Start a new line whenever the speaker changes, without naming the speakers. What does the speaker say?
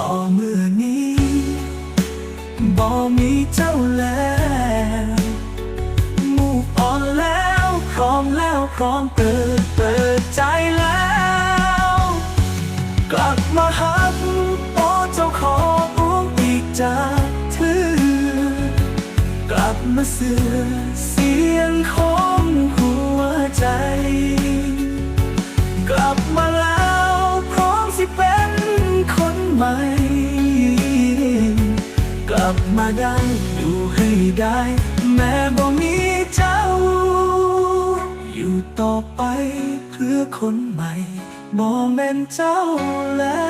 บ่มือนี้บ่มีเจ้าแล้วมูอ่อนแล้วพร้อมแล้วพร้อมเปิดเปิดใจแล้ว กลับมาหักโอเจ้าขออุ้มอีกจากเธอกลับมาเสือเสียงของหัวใจ กลับมา ลับมาได้อยู่ให้ได้ แม้บ่มีเจ้า อยู่ต่อไปเพื่อคนใหม่บ่แม่นเจ้าแล้ว